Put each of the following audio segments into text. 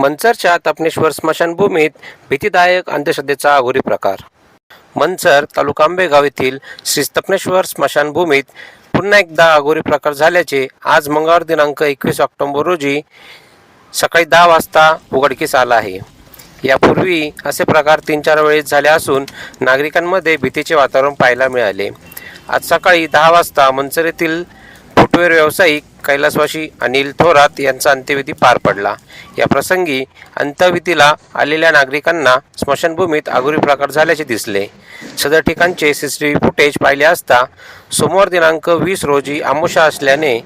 मंचरच्या तपनेश्वर स्मशानभूमीत भीतीदायक अंधश्रद्धेचा अघोरी प्रकार. मंचर तालुका आंबेगाव येथील श्री तपनेश्वर स्मशानभूमीत पुन्हा एकदा अघोरी प्रकार झाल्याचे आज मंगळवार दिनांक एकवीस ऑक्टोबर रोजी सकाळी दहा वाजता उघडकीस आला आहे. यापूर्वी असे प्रकार तीन चार वेळेस झाले असून नागरिकांमध्ये भीतीचे वातावरण पाहायला मिळाले. आज सकाळी दहा वाजता मंचर येथील फुटवेअर व्यावसायिक कैलासवाशी अनिल थोरात यांचा अंत्यविधी पार पडला. या प्रसंगी अंत्यविधीला आलेल्या नागरिकांना स्मशानभूमीत आगुरी प्रकार झाल्याचे दिसले. सदर ठिकाणचे सी सी व्ही फुटेज पाहिले असता सोमवार दिनांक वीस रोजी आमोशा असल्याने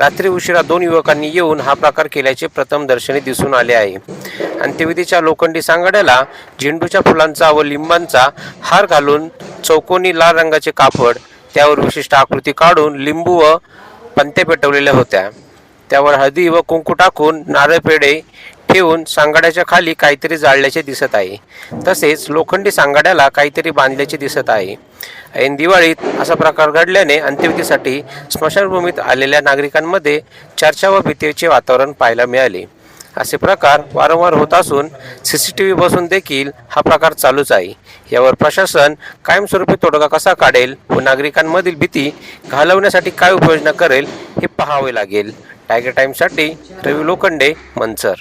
रात्री उशिरा दोन युवकांनी येऊन हा प्रकार केल्याचे प्रथम दर्शनी दिसून आले आहे. अंत्यविधीच्या लोखंडी सांगाड्याला झेंडूच्या फुलांचा व लिंबांचा हार घालून चौकोनी लाल रंगाचे कापड त्यावर विशिष्ट आकृती काढून लिंबू व पंते पेटवलेल्या होत्या. त्यावर हळदी व कुंकू टाकून नारळ पेढे ठेवून सांगाड्याच्या खाली काहीतरी जाळल्याचे दिसत आहे. तसेच लोखंडी सांगाड्याला काहीतरी बांधल्याचे दिसत आहे. ऐन दिवाळीत असा प्रकार घडल्याने अंत्यविधीसाठी स्मशानभूमीत आलेल्या नागरिकांमध्ये चर्चा व भीतीचे वातावरण पाहायला मिळाले. असे प्रकार वारंवार होत असून सी सी टी व्ही बसून देखील हा प्रकार चालूच आहे. यावर प्रशासन कायमस्वरूपी तोडगा कसा काढेल व नागरिकांमधील भीती घालवण्यासाठी काय उपाययोजना करेल हे पाहावे लागेल. टायगर टाईमसाठी रवी लोखंडे मंचर.